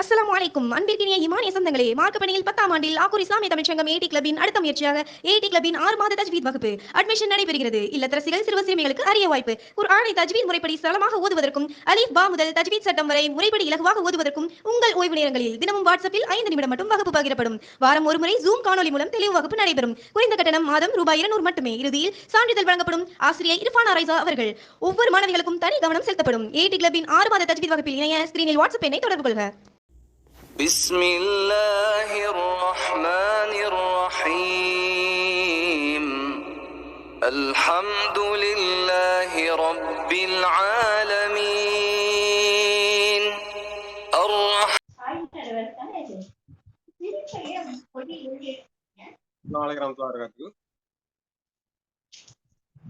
அஸ்லாம் வலைக்கும் அன்பிற்கினிய இமானிய சொந்தங்களே மார்க்க பணியில் பத்தாம் ஆண்டில் ஆக்கூர் இஸ்லாமிய தமிழ்ச்சங்கம் ஏடி கிளப்பின் அடுத்த முயற்சியாக ஏடி கிளப்பின் ஆறு மாத தஜ்வீத் வகுப்பு அட்மிஷன் நடைபெறுகிறது. இல்லத்தரசிகள் சிறுவ சிறுமிகளுக்கு அரிய வாய்ப்பு. குர்ஆனை தஜ்வீத் முறைப்படி சரளமாக ஓதுவதற்கும் அலிஃப் பா முதல் தஜ்வீத் சட்டம் வரை முறைப்படி இலகுவாக ஓதுவதற்கும் உங்கள் ஓய்வு நேரங்களில் தினமும் வாட்ஸ்அப்பில் ஐந்து நிமிடம் மட்டும் வகுப்பு பகிரப்படும். வாரம் ஒரு முறை ஜூம் காணொலி மூலம் தெளிவு வகுப்பு நடைபெறும். குறைந்த கட்டணம் மாதம் ரூபாய் இருநூறு மட்டுமே இறுதியில் சான்றிதழ் வழங்கப்படும் ஆசிரியர் இரஃபான் அரைசா அவர்கள். ஒவ்வொரு மாணவிகளுக்கும் தனி கவனம் செலுத்தப்படும். ஏடி கிளப்பின் ஆறு மாத தஜ்வீத் வகுப்பில் இணைய ஸ்கிரீனில் வாட்ஸ்அப் எண்ணை தொடர்பு கொள்க. بسم الله الرحمن الرحيم الحمد لله رب العالمين الرحمن வணக்கம் வரகாத்து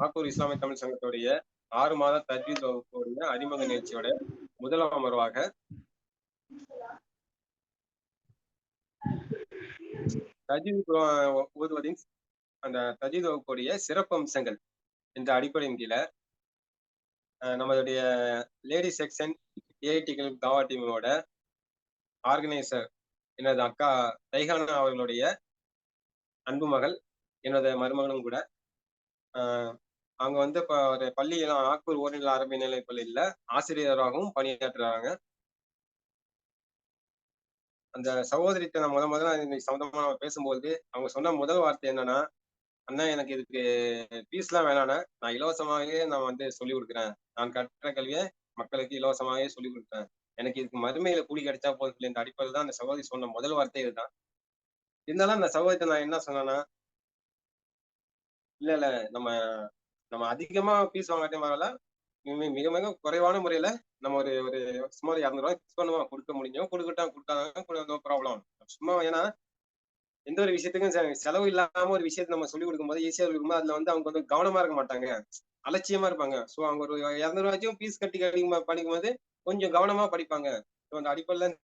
ஆக்கூர் இஸ்லாமிய தமிழ் சங்கத்துடைய ஆறு மாத தஜ்வீத் வகுப்புடைய அறிமுக நிகழ்ச்சியோட முதலாம் அமர்வாக தஜ்வீத் ஓதுவதின் அந்த தஜ்வீத் வகுப்புடைய என்ற அடிப்படையின் கீழே நம்மளுடைய லேடி செக்ஷன் ஏஐடிகள் தாவா டீமோட ஆர்கனைசர் எனது அக்கா ரைஹானா அவர்களுடைய அன்பு மகள் எனது மருமகனும் கூட. அவங்க வந்து இப்போ ஒரு பள்ளியில ஆக்கூர் ஓரிநில அரபி நிலை பள்ளியில் ஆசிரியராகவும் பணியாற்றுறாங்க அந்த சகோதரிட்ட நான் முத முதல்ல இன்னைக்கு சம்மந்தமா நம்ம பேசும்போது அவங்க சொன்ன முதல் வார்த்தை என்னன்னா அண்ணா எனக்கு இதுக்கு ஃபீஸ்லாம் வேணாண்ணே நான் இலவசமாகவே நான் வந்து சொல்லி கொடுக்குறேன். நான் கற்ற கல்வியை மக்களுக்கு இலவசமாகவே சொல்லி கொடுக்குறேன். எனக்கு இதுக்கு மறுமையில கூலி கிடைச்சா போதும் சொல்லி இந்த அடிப்படையில் தான் அந்த சகோதரி சொன்ன முதல் வார்த்தை இதுதான். இருந்தாலும் அந்த சகோதரத்தை நான் என்ன சொன்னேன்னா இல்ல இல்ல நம்ம நம்ம அதிகமா ஃபீஸ் வாங்காட்டே வரல. மிக மிக மிக குறைவான முறையில நம்ம ஒரு ஒரு சுமார் இரநூறு ரூபாய் ஃபிக்ஸ் பண்ணுவோம். கொடுக்க முடியும். கொடுக்கட்டும் கொடுத்தாங்க நோ ப்ராப்ளம் சும்மா ஏன்னா எந்த ஒரு விஷயத்துக்கும் செ- செலவு இல்லாம ஒரு விஷயத்த நம்ம சொல்லி கொடுக்கும்போது ஈஸியா இருக்கும்போது அதுல வந்து அவங்க வந்து கவனமா இருக்க மாட்டாங்க. அலட்சியமா இருப்பாங்க. ஸோ அவங்க ஒரு இரநூறு ரூபாய்க்கும் ஃபீஸ் கட்டி கட்டி படிக்கும்போது கொஞ்சம் கவனமா படிப்பாங்க. ஸோ அந்த அடிப்படையில்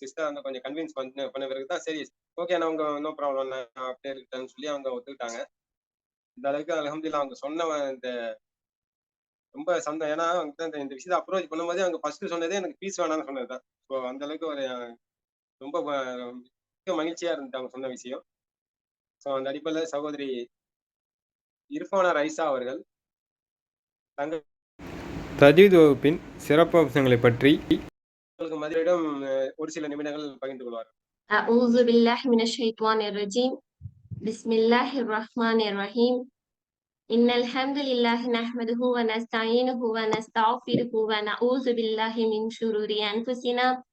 சிஸ்டர் வந்து கொஞ்சம் கன்வின்ஸ் பண்ண பண்ண பிறகு தான் சரி ஓகே நான் அவங்க நோ ப்ராப்ளம் அப்படியே இருக்கட்டேன்னு சொல்லி அவங்க ஒத்துக்கிட்டாங்க. இந்த அளவுக்கு அலமதுல்லா அவங்க சொன்ன இந்த ரொம்ப சந்தோம் ஏன்னா அவங்க தான் இந்த- இந்த விஷயத்தை அப்ரோச் பண்ணும்போதே அவங்க ஃபர்ஸ்ட் சொன்னதே எனக்கு பீஸ் வேணாம்னு சொன்னதுதான் ஸோ அந்த அளவுக்கு ஒரு அஹ், ரொம்ப அஹ், மிக்க மகிழ்ச்சியா இருந்துச்சு அவங்க சொன்ன விஷயம் ஸோ அந்த அடிப்படையில் சகோதரி இர்ஃபானா ரைசா அவர்கள் தங்கள் தஜீத் வகுப்பின் சிறப்பு அம்சங்களை பற்றி உங்களுக்கு மதியிடம் அஹ், ஒரு சில நிமிடங்கள் பகிர்ந்து கொள்வார் أعوذ بالله من الشيطان الرجيم بسم الله الرحمن الرحيم إن الحمد لله نحمده ونستعينه ونستغفره ونعوذ بالله من شرور أنفسنا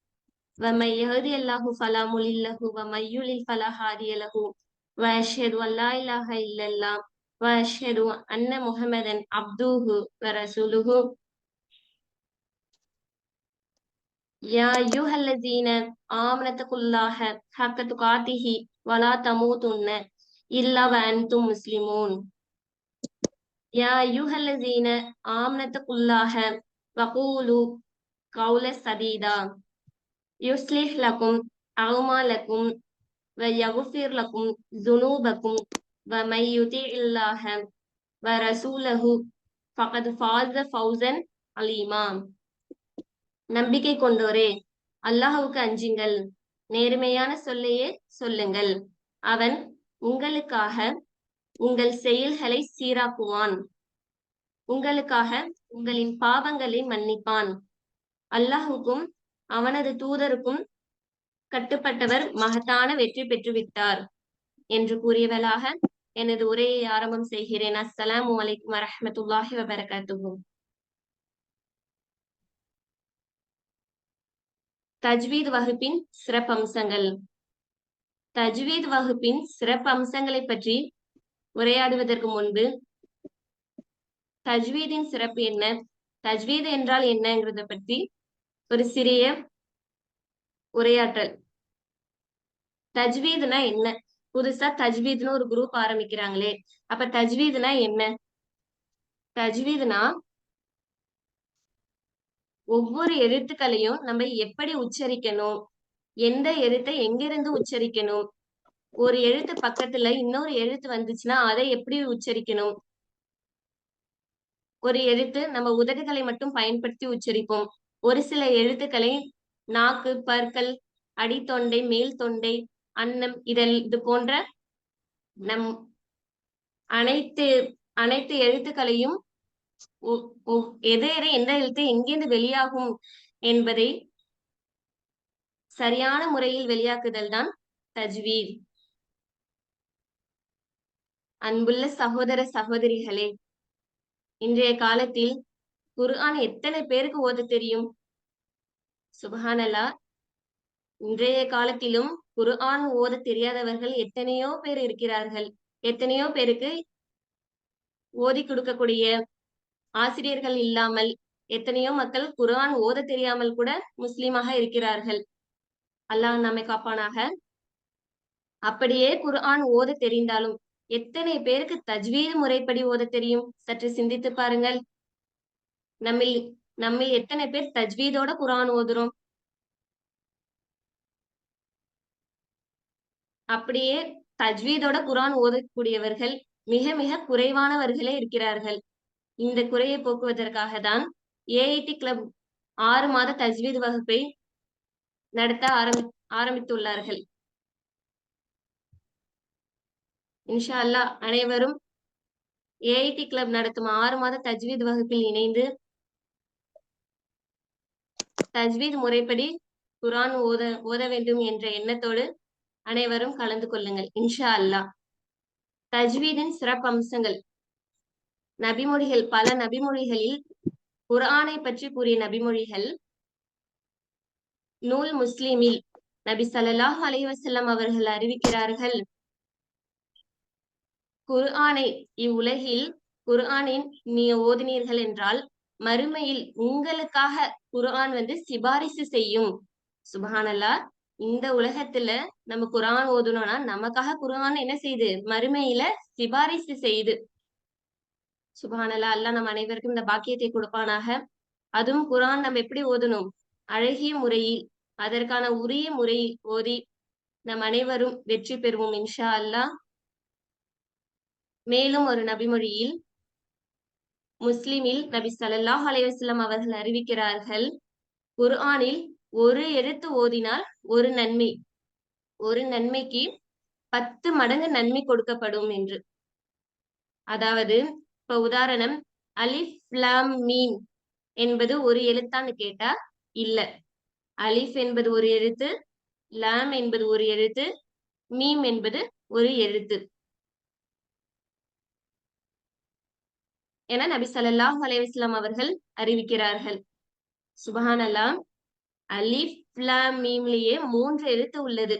ومن يهدي الله فلا مضل له ومن يضلل فلا هادي له وأشهد أن لا إله إلا الله وأشهد أن محمدا عبده ورسوله يا أيها الذين آمنوا اتقوا الله حق تقاته ولا تموتن إلا وأنتم مسلمون யா யுஹல்லசீன ஆம்னத்துக்குள்ளாக வகூலு கவுல சதீதா யுஸ்லிஹ் லகும் அவுமாலக்கும் வ யகுஃபிர் லகும் ஜுனூபக்கும் வ மை யுதி இல்லாஹ வ ரசூலஹு ஃபகத் ஃபாஸ ஃபௌசன் அலீமா. நம்பிக்கை கொண்டோரே அல்லாஹுக்கு அஞ்சுங்கள். நேர்மையான சொல்லையே சொல்லுங்கள். அவன் உங்களுக்காக உங்கள் செயல்களை சீராக்குவான். உங்களுக்காக உங்களின் பாவங்களை மன்னிப்பான். அல்லாஹுக்கும் அவனது தூதருக்கும் கட்டுப்பட்டவர் மகத்தான வெற்றி பெற்றுவிட்டார் என்று கூறியவளாக எனது உரையை ஆரம்பம் செய்கிறேன். அஸ்ஸலாமு அலைக்கும் வரமத்துல்லாஹி வபரகாத்துஹு. தஜ்வீத் வகுப்பின் சிறப்பம்சங்கள். தஜ்வீத் வகுப்பின் சிறப்பம்சங்களை பற்றி உரையாடுவதற்கு முன்பு தஜ்வீதின் சிறப்பு என்ன? தஜ்வீது என்றால் என்னங்கிறத பற்றி ஒரு சிறிய உரையாற்றல். தஜ்வீதுனா என்ன? புதுசா தஜ்வீதுன்னு ஒரு குரூப் ஆரம்பிக்கிறாங்களே அப்ப தஜ்வீதுனா என்ன? தஜ்வீதுனா ஒவ்வொரு எழுத்துக்களையும் நம்ம எப்படி உச்சரிக்கணும்? எந்த எழுத்தை எங்கிருந்து உச்சரிக்கணும்? ஒரு எழுத்து பக்கத்துல இன்னொரு எழுத்து வந்துச்சுன்னா அதை எப்படி உச்சரிக்கணும்? ஒரு எழுத்து நம்ம உதடுகளை மட்டும் பயன்படுத்தி உச்சரிப்போம். ஒரு சில எழுத்துக்களை நாக்கு பற்கள் அடித்தொண்டை மேல் தொண்டை அன்னம் இதழ் இது போன்ற நம் அனைத்து அனைத்து எழுத்துக்களையும் ஒ- ஒ- எது எது எந்த எழுத்து எங்கிருந்து வெளியாகும் என்பதை சரியான முறையில் வெளியாக்குதல் தான் தஜ்வீர். அன்புள்ள சகோதர சகோதரிகளே இன்றைய காலத்தில் குர்ஆன் எத்தனை பேருக்கு ஓத தெரியும்? சுபஹானல்லா. இன்றைய காலத்திலும் குர்ஆன் ஓத தெரியாதவர்கள் எத்தனையோ பேர் இருக்கிறார்கள். எத்தனையோ பேருக்கு ஓதி கொடுக்கக்கூடிய ஆசிரியர்கள் இல்லாமல் எத்தனையோ மக்கள் குர்ஆன் ஓத தெரியாமல் கூட முஸ்லீமாக இருக்கிறார்கள். அல்லாஹ் நம்மை காப்பானாக. அப்படியே குர்ஆன் ஓத தெரிந்தாலும் எத்தனை பேருக்கு தஜ்வீது முறைப்படி ஓத தெரியும்? சற்று சிந்தித்து பாருங்கள். நம்மில் நம்மில் எத்தனை பேர் தஜ்வீதோட குரான் ஓதுறோம்? அப்படியே தஜ்வீதோட குரான் ஓதக்கூடியவர்கள் மிக மிக குறைவானவர்களே இருக்கிறார்கள். இந்த குறையை போக்குவதற்காக தான் ஏஐடி கிளப் ஆறு மாத தஜ்வீத் வகுப்பை நடத்த ஆரம்பி ஆரம்பித்துள்ளார்கள். இன்ஷா அல்லா அனைவரும் ஏஐடி கிளப் நடத்தும் ஆறு மாத தஜ்வீத் வகுப்பில் இணைந்து தஜ்வீத் முறைப்படி குரான் ஓத ஓத வேண்டும் என்ற எண்ணத்தோடு அனைவரும் கலந்து கொள்ளுங்கள் இன்ஷா அல்லா தஜ்வீதின் சிறப்பு அம்சங்கள் நபிமொழிகள் பல நபிமொழிகளில் குரானை பற்றி கூறிய நபிமொழிகள் நூல் முஸ்லிமில் நபி சல்லாஹ் அலைவசல்லம் அவர்கள் அறிவிக்கிறார்கள் குர்ஆனை இவ்வுலகில் குர்ஆனின் நீ ஓதினீர்கள் என்றால் மறுமையில் உங்களுக்காக குர்ஆன் வந்து சிபாரிசு செய்யும். சுபஹானல்லா இந்த உலகத்துல நம்ம குரான் ஓதுனோம்னா நமக்காக குரான் என்ன செய்யுது மறுமையில சிபாரிசு செய்யுது சுபஹானல்லா அல்லாஹ் நம்ம அனைவருக்கும் இந்த பாக்கியத்தை கொடுப்பானாக. அதுவும் குரான் நம்ம எப்படி ஓதணும்? அழகிய முறையில் அதற்கான உரிய முறையில் ஓதி நம் அனைவரும் வெற்றி பெறுவோம் இன்ஷா அல்லாஹ். மேலும் ஒரு நபிமொழியில் முஸ்லிமில் நபி ஸல்லல்லாஹு அலைவாஸ்லம் அவர்கள் அறிவிக்கிறார்கள் குர்ஆனில் ஒரு எழுத்து ஓதினால் ஒரு நன்மை ஒரு நன்மைக்கு பத்து மடங்கு நன்மை கொடுக்கப்படும் என்று. அதாவது இப்ப உதாரணம் அலிஃப் லாம் மீன் என்பது ஒரு எழுத்தான்னு கேட்டா இல்ல. அலிஃப் என்பது ஒரு எழுத்து லாம் என்பது ஒரு எழுத்து மீம் என்பது ஒரு எழுத்து. என நபி ஸல்லல்லாஹு அலைவாஸ்லாம் அவர்கள் அறிவிக்கிறார்கள். சுபஹான் அல்லாம் லாம் மீம்லயே மூன்று எழுத்து உள்ளது.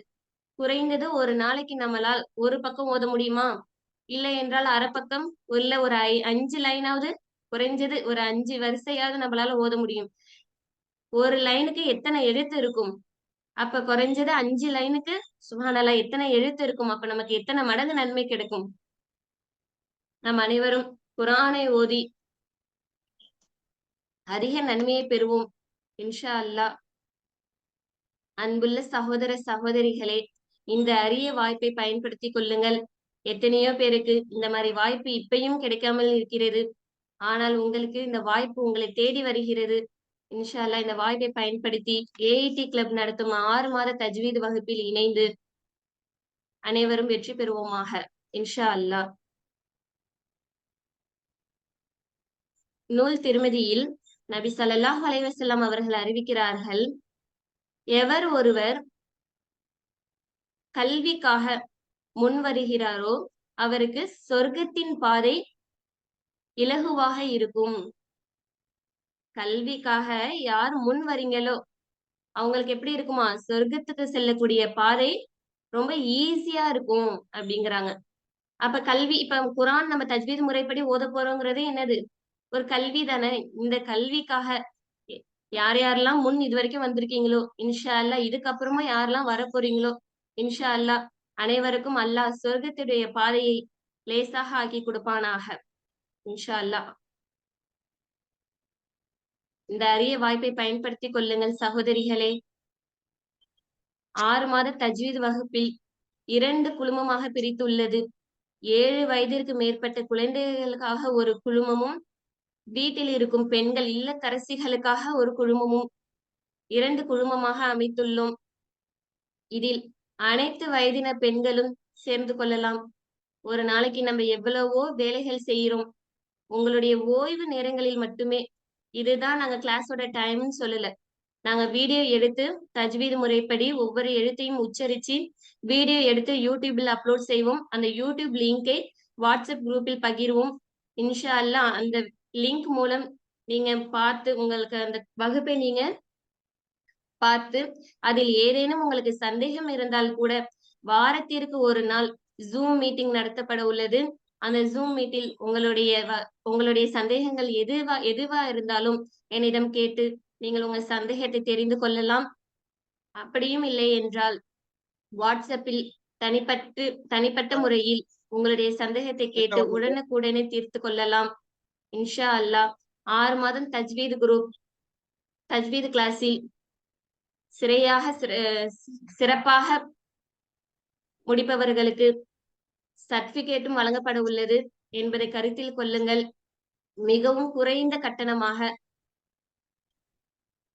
குறைந்தது ஒரு நாளைக்கு நம்மளால் ஒரு பக்கம் ஓத முடியுமா? இல்லை என்றால் அரை பக்கம் இல்ல ஒரு ஐ அஞ்சு லைனாவது குறைஞ்சது ஒரு அஞ்சு வரிசையாவது நம்மளால ஓத முடியும். ஒரு லைனுக்கு எத்தனை எழுத்து இருக்கும்? அப்ப குறைஞ்சது அஞ்சு லைனுக்கு சுகானலா எத்தனை எழுத்து இருக்கும்? அப்ப நமக்கு எத்தனை மடங்கு நன்மை கிடைக்கும்? நம் அனைவரும் குரானை ஓதி அதிக நன்மையை பெறுவோம் இன்ஷா அல்லாஹ் அன்புள்ள சகோதர சகோதரிகளே இந்த அரிய வாய்ப்பை பயன்படுத்தி கொள்ளுங்கள். எத்தனையோ பேருக்கு இந்த மாதிரி வாய்ப்பு இப்பயும் கிடைக்காமல் இருக்கிறது. ஆனால் உங்களுக்கு இந்த வாய்ப்பு உங்களை தேடி வருகிறது. இன்ஷா அல்லாஹ் இந்த வாய்ப்பை பயன்படுத்தி ஏஐடி கிளப் நடத்தும் ஆறு மாத தஜ்வீத் வகுப்பில் இணைந்து அனைவரும் வெற்றி பெறுவோமாக இன்ஷா அல்லாஹ் நூல் திருமதியில் நபி சல்லாஹ் அலைவசல்லாம் அவர்கள் அறிவிக்கிறார்கள் எவர் ஒருவர் கல்விக்காக முன் வருகிறாரோ அவருக்கு சொர்க்கத்தின் பாதை இலகுவாக இருக்கும். கல்விக்காக யார் முன் வரீங்களோ அவங்களுக்கு எப்படி இருக்குமா? சொர்க்கத்துக்கு செல்லக்கூடிய பாதை ரொம்ப ஈஸியா இருக்கும் அப்படிங்கிறாங்க. அப்ப கல்வி இப்ப குரான் நம்ம தஜ்வீத் முறைப்படி ஓத போறோங்கிறது என்னது? ஒரு கல்வி தானே? இந்த கல்விக்காக யார் யாரெல்லாம் முன் இது வரைக்கும் வந்திருக்கீங்களோ இன்ஷா அல்லா இதுக்கப்புறமா யாரெல்லாம் வர போறீங்களோ இன்ஷா அல்லா அனைவருக்கும் அல்லாஹ் சொர்க்கத்துடைய பாதையை லேசாக ஆக்கி கொடுப்பானாக. இன்ஷா அல்லா இந்த அரிய வாய்ப்பை பயன்படுத்தி கொள்ளுங்கள் சகோதரிகளே. ஆறு மாத தஜ்வீத் வகுப்பில் இரண்டு குழுமமாக பிரித்துள்ளது. ஏழு வயதிற்கு மேற்பட்ட குழந்தைகளுக்காக ஒரு குழுமமும் வீட்டில் இருக்கும் பெண்கள் இல்லத்தரசிகளுக்காக ஒரு குழுமமும் இரண்டு குழுமமாக அமைத்துள்ளோம். இதில் அனைத்து வயதின பெண்களும் சேர்ந்து கொள்ளலாம். ஒரு நாளைக்கு நம்ம எவ்வளவோ வேலைகள் செய்யறோம் உங்களுடைய ஓய்வு நேரங்களில் மட்டுமே இதுதான் நாங்க கிளாஸோட டைம்னு சொல்லல. நாங்க வீடியோ எடுத்து தஜ்வீது முறைப்படி ஒவ்வொரு எழுத்தையும் உச்சரிச்சு வீடியோ எடுத்து யூடியூபில் அப்லோட் செய்வோம். அந்த யூடியூப் லிங்கை வாட்ஸ்அப் குரூப்பில் பகிர்வோம். இன்ஷா அல்லாஹ் அந்த லிங்க் மூலம் நீங்க பார்த்து உங்களுக்கு அந்த வகுப்பை நீங்க பார்த்து அதில் ஏதேனும் உங்களுக்கு சந்தேகம் இருந்தால் கூட வாரத்திற்கு ஒரு நாள் ஜூம் மீட்டிங் நடத்தப்பட உள்ளது. அந்த ஜூம் மீட்டில் உங்களுடைய உங்களுடைய சந்தேகங்கள் எதுவா எதுவா இருந்தாலும் என்னிடம் கேட்டு நீங்கள் உங்கள் சந்தேகத்தை தெரிந்து கொள்ளலாம். அப்படியும் இல்லை என்றால் வாட்ஸ்அப்பில் தனிப்பட்டு தனிப்பட்ட முறையில் உங்களுடைய சந்தேகத்தை கேட்டு உடனுக்குடனே தீர்த்து கொள்ளலாம். இன்ஷா அல்லாஹ். ஆறு மாதம் தஜ்வீது குரூப் தஜ்வீது கிளாஸில் சிறையாக சிறப்பாக முடிப்பவர்களுக்கு சர்டிபிகேட்டும் வழங்கப்பட உள்ளது என்பதை கருத்தில் கொள்ளுங்கள். மிகவும் குறைந்த கட்டணமாக.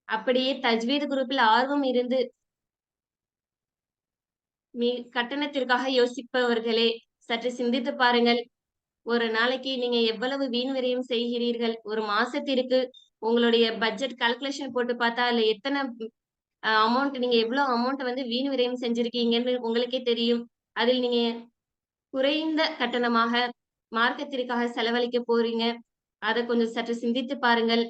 அப்படியே தஜ்வீத் குரூப்பில் ஆர்வம் இருந்து மீ கட்டணத்திற்காக யோசிப்பவர்களே சற்று சிந்தித்து பாருங்கள். ஒரு நாளைக்கு நீங்க எவ்வளவு வீண் விரயம் செய்கிறீர்கள்? ஒரு மாசத்திற்கு உங்களுடைய பட்ஜெட் கால்குலேஷன் போட்டு பார்த்தா அதுல எத்தனை அமௌண்ட் நீங்க எவ்வளவு அமௌண்ட் வந்து வீண் விரயம் செஞ்சிருக்கீங்கன்னு உங்களுக்கே தெரியும். அதில் நீங்க குறைந்த கட்டணமாக மார்க்கத்திற்காக செலவழிக்க போறீங்க. அதை கொஞ்சம் சற்று சிந்தித்து பாருங்கள்.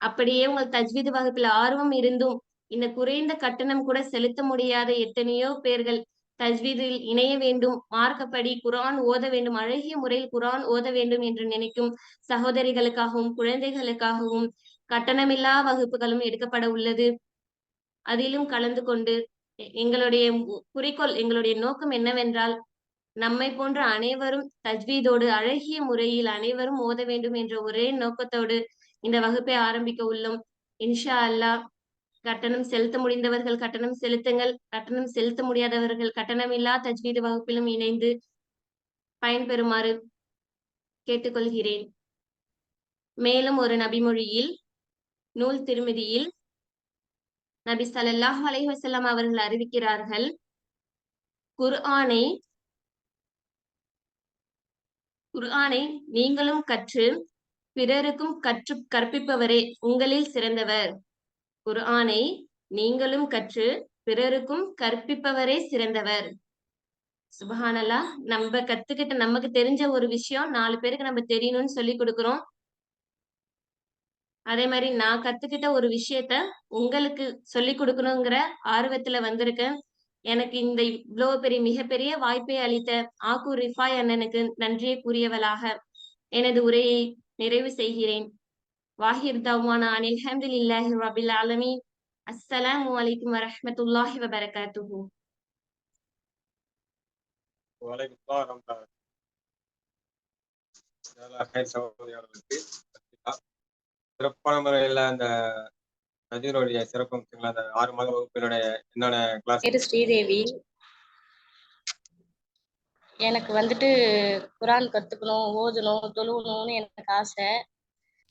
அப்படியே உங்கள் தஜ்வீது வகுப்பில் ஆர்வம் இருந்தும் இந்த குறைந்த கட்டணம் கூட செலுத்த முடியாத எத்தனையோ பேர்கள் தஜ்வீதில் இணைய வேண்டும் மார்க்கப்படி குரான் ஓத வேண்டும் அழகிய முறையில் குரான் ஓத வேண்டும் என்று நினைக்கும் சகோதரிகளுக்காகவும் குழந்தைகளுக்காகவும் கட்டணமில்லா வகுப்புகளும் எடுக்கப்பட உள்ளது. அதிலும் கலந்து கொண்டு எங்களுடைய குறிக்கோள் எங்களுடைய நோக்கம் என்னவென்றால் நம்மை போன்ற அனைவரும் தஜ்வீதோடு அழகிய முறையில் அனைவரும் ஓத வேண்டும் என்ற ஒரே நோக்கத்தோடு இந்த வகுப்பை ஆரம்பிக்க உள்ளோம். இன்ஷா அல்லாஹ். கட்டணம் செலுத்த முடிந்தவர்கள் கட்டணம் செலுத்துங்கள். கட்டணம் செலுத்த முடியாதவர்கள் கட்டணமில்லா தஜ்வீது வகுப்பிலும் இணைந்து பயன்பெறுமாறு கேட்டுக்கொள்கிறேன். மேலும் ஒரு நபிமொழியில் நூல் திருமதியில் நபி சலல்லாஹ் அலைஹசல்லாம் அவர்கள் அறிவிக்கிறார்கள் குர்ஆனை குர்ஆனை நீங்களும் கற்று பிறருக்கும் கற்று கற்பிப்பவரே உங்களில் சிறந்தவர். குர்ஆனை நீங்களும் கற்று பிறருக்கும் கற்பிப்பவரே சிறந்தவர். சுபஹானல்லா நம்ம கத்துக்கிட்ட நமக்கு தெரிஞ்ச ஒரு விஷயம் நாலு பேருக்கு நம்ம தெரியணும்னு சொல்லி கொடுக்கிறோம். அதே மாதிரி நான் கத்துக்கிட்ட ஒரு விஷயத்த உங்களுக்கு சொல்லி கொடுக்கணுங்கிற ஆர்வத்துல வந்திருக்கேன். எனக்கு இந்த இவ்வளவு பெரிய மிகப்பெரிய வாய்ப்பை அளித்த ஆக்கூர் ரிஃபாய் அண்ணனுக்கு நன்றியை கூறியவளாக. எனது உரையை நிறைவு செய்கிறேன். வாஹிர் தவானா அனில் அல்ஹம்துலில்லாஹி ரபில் ஆலமீன். அஸ்ஸலாமு அலைக்கும் வரஹ்மத்துல்லாஹி வபரகாத்துஹு. சிறப்பான முறையில் அந்த நஜீருடைய சிறப்பு அந்த ஆறு மாத வகுப்பினுடைய கிளாஸ் பேரு ஸ்ரீதேவி. எனக்கு வந்துட்டு குரான் கத்துக்கணும் ஓதணும் தொழுவணும்னு எனக்கு ஆசை.